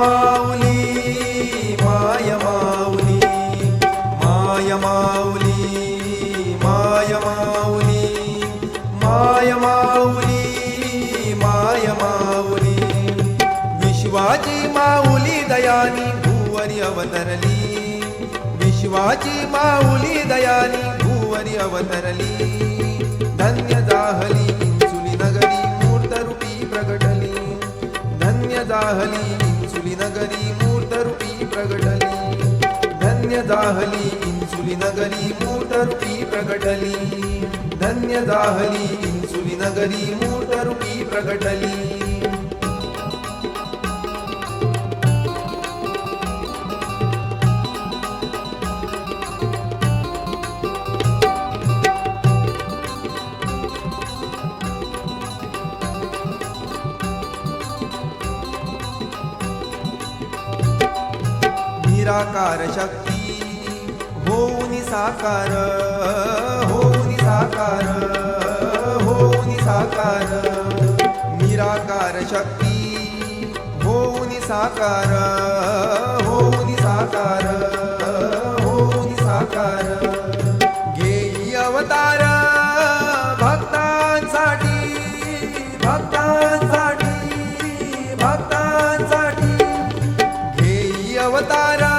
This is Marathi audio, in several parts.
मायमाऊली मायमाऊली मायमाऊली मायमाऊली मायमाऊली मायमाऊली विश्वाची माऊली दयानी भुवरी अवतरली. विश्वाची माऊली दयानी भुवरी अवतरली. धन्य जाहली जाहली नगरी मूर्त रूपी प्रगटली. धन्य दाहली इंसुली नगरी मूर्त रूपी प्रगटली. धन्य दाहली इंसुली नगरी मूर्त रूपी प्रगटली. निराकार शक्ती. होऊन साकार होऊन साकार होऊन साकार. निराकार शक्ती होऊन साकार होऊन साकार होऊन साकार. घेई अवतार भक्तांसाठी भक्तांसाठी भक्तांसाठी. घेई अवतार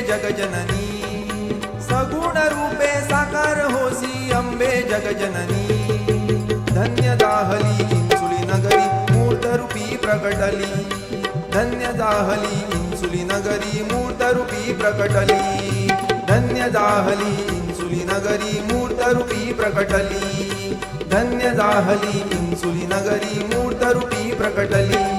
जगजननी। सगुण रूपे साकार होसी अंबे जगजननी। धन्य दाहली इंसुली नगरी मूर्तरूपी प्रकटली। धन्य दाहली इंसुली नगरी मूर्तरूपी प्रकटली। धन्य दाहली इंसुली नगरी मूर्तरूपी प्रकटली। धन्य दाहली इंसुली नगरी मूर्तरूपी प्रकटली।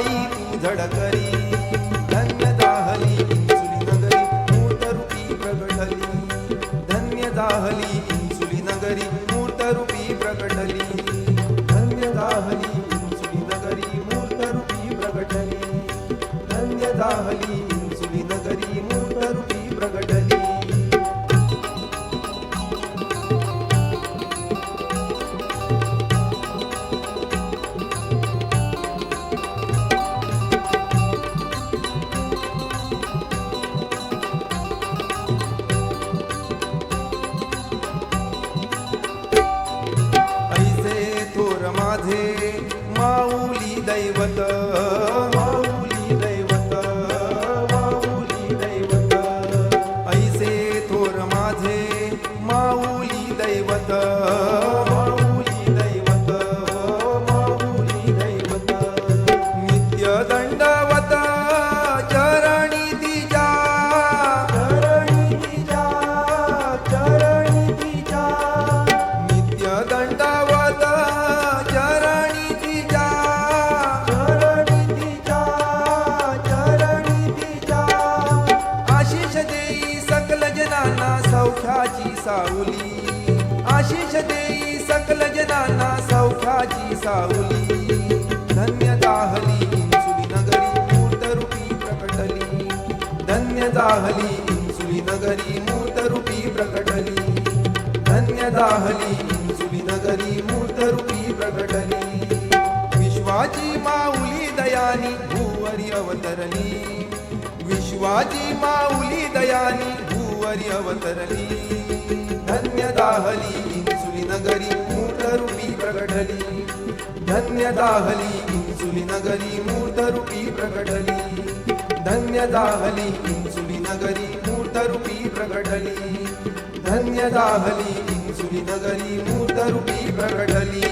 आई तू धडकरी धन्य दाहली इंसुली नगरी मूर्तरूपी प्रगटली. धन्य दाहली इंसुली नगरी मूर्तरूपी प्रगटली. ಐವತ್ತು आशिष देई सकल जनांना सौख्याची सावली. धन्य दाहली इंसुली नगरी मूर्तरूपी प्रकटली. धन्य दाहली इंसुली नगरी मूर्तरूपी प्रकटली. धन्य दाहली इंसुली नगरी मूर्तरूपी प्रकटली. विश्वाची माऊली दयानी भूवरी अवतरली. विश्वाची माऊली दयानी भूवरी अवतरली. धन्य दाहली इंसुली नगरी मूर्त रूपी प्रकटली. धन्य दाहली इंसुली नगरी मूर्त रूपी प्रकटली. धन्य दाहली इंसुली नगरी मूर्त रूपी प्रकटली. धन्य दाहली इंसुली नगरी मूर्त रूपी प्रकटली.